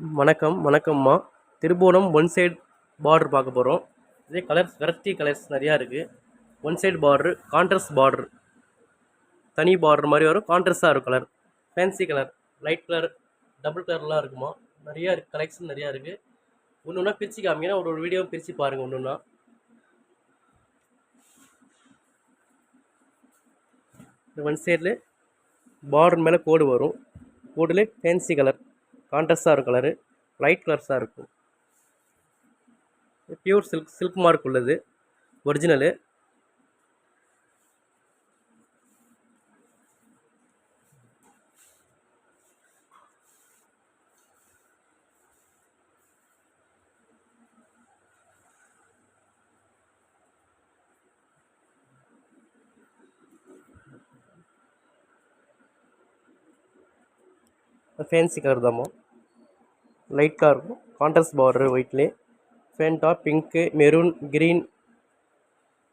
வணக்கம் வணக்கம்மா. Thirubuvanam one side border பார்க்க போகிறோம் இதே கலர்ஸ் வெரைட்டி கலர்ஸ் நிறையா இருக்குது one side border contrast border தனி பார்டர் மாதிரி வரும். கான்ட்ராஸ்டாக இருக்கும் colour fancy colour light colour double கலர்லாம் இருக்குமா? நிறையா இருக்குது கலெக்ஷன் நிறையா இருக்குது ஒன்று ஒன்றா பிரித்து காமிங்கன்னா ஒரு ஒரு வீடியோ பிரித்து பாருங்கள் ஒன்று ஒன்றா இந்த ஒன் சைடில் பார்டர் மேலே கோடு வரும். கோடில் ஃபேன்சி கலர் கான்ட்ராஸ்டாக இருக்கும் கலரு லைட் கலர்ஸாக இருக்கும். பியூர் சில்க் சில்க் மார்க் உள்ளது ஒரிஜினலு ஃபேன்சி கலர் தாம்மா. லைட்டாக இருக்கும். கான்ட்ராஸ்ட் பார்டரு ஒயிட்லேயே ஃபேண்டா பிங்க்கு மெரூன் க்ரீன்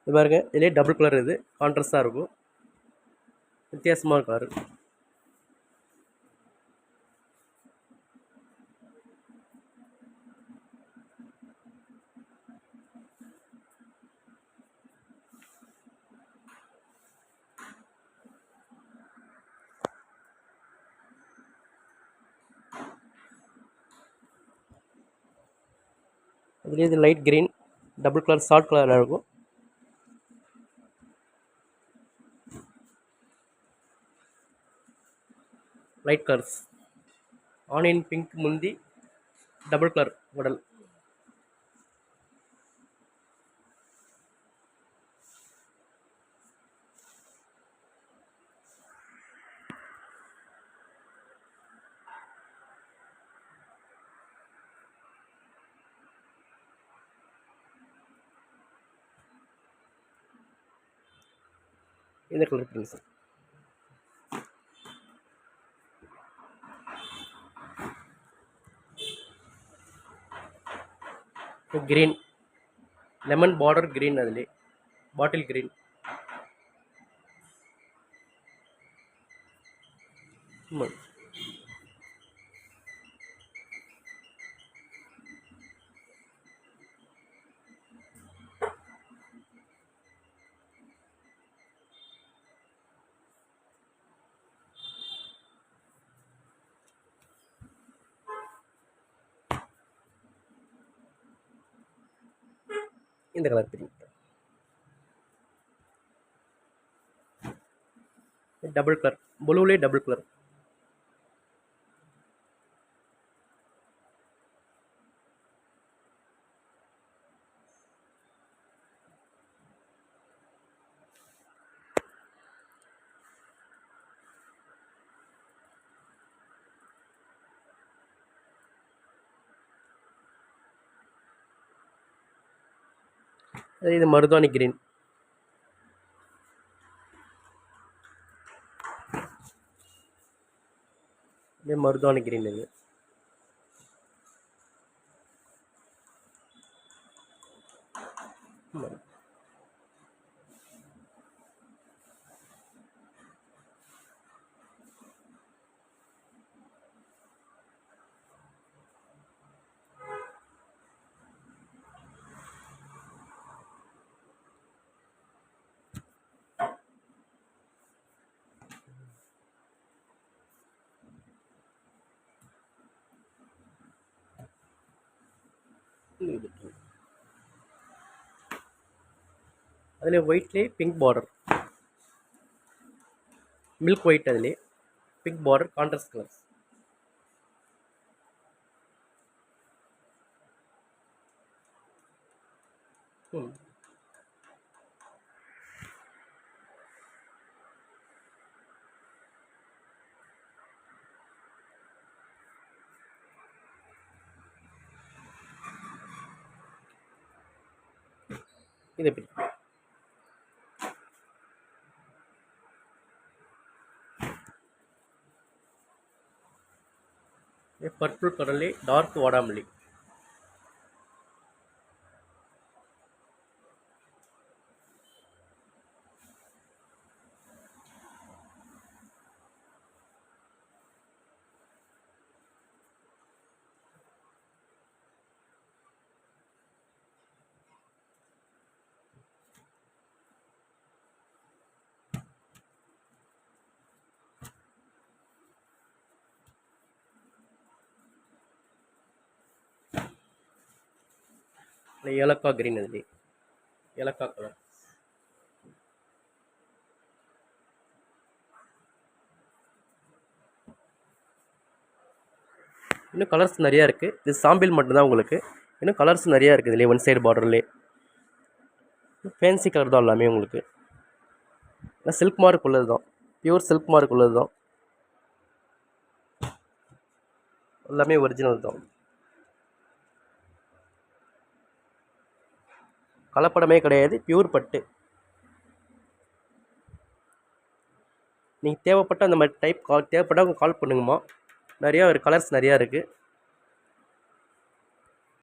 இது பாருங்க இதிலே டபுள் கலர் இது. கான்ட்ராஸ்டாக இருக்கும். வித்தியாசமான கலர் இதுலேயே இது light green double colour short கலரில் இருக்கும். லைட் கலர்ஸ் ஆனியன் பிங்க் முந்தி டபுள் கலர் உடல் இந்த colour prints green lemon border green अदली बाटिल ग्रीन मग இந்த கலர் பிரிண்ட். டபுள் கலர் ப்ளூலே டபுள் கலர் இது மருதாணி கிரீன் இது மருதாணி கிரீன் இது. மரு- இது அதில் ஒயிட்லேயே பிங்க் பார்டர் மில்க் ஒயிட் அதிலே பிங்க் பார்டர் கான்ட்ராஸ்ட் கலர்ஸ் ம் இது பர்பிள் கடலே டார்க் வாடாமல்லி. இல்லை ஏலக்காய் க்ரீன் இதுலேயே ஏலக்காய் கலர் இன்னும் கலர்ஸ் நிறையா இருக்குது இது சாம்பிள் மட்டும்தான் உங்களுக்கு. இன்னும் கலர்ஸ் நிறையா இருக்குது இதுலேயே ஒன் சைடு பார்டர்லேயே ஃபேன்சி கலர் தான் எல்லாமே உங்களுக்கு. ஆனால் சில்க் மார்க் உள்ளது தான் பியூர் சில்க் மார்க் உள்ளது தான் எல்லாமே ஒரிஜினல் தான். கலப்படமே கிடையாது பியூர் பட்டு. நீங்கள் தேவைப்பட்ட அந்த மாதிரி டைப் கால் தேவைப்பட்டால் கால் பண்ணுங்கம்மா. நிறையா ஒரு கலர்ஸ் நிறையா இருக்குது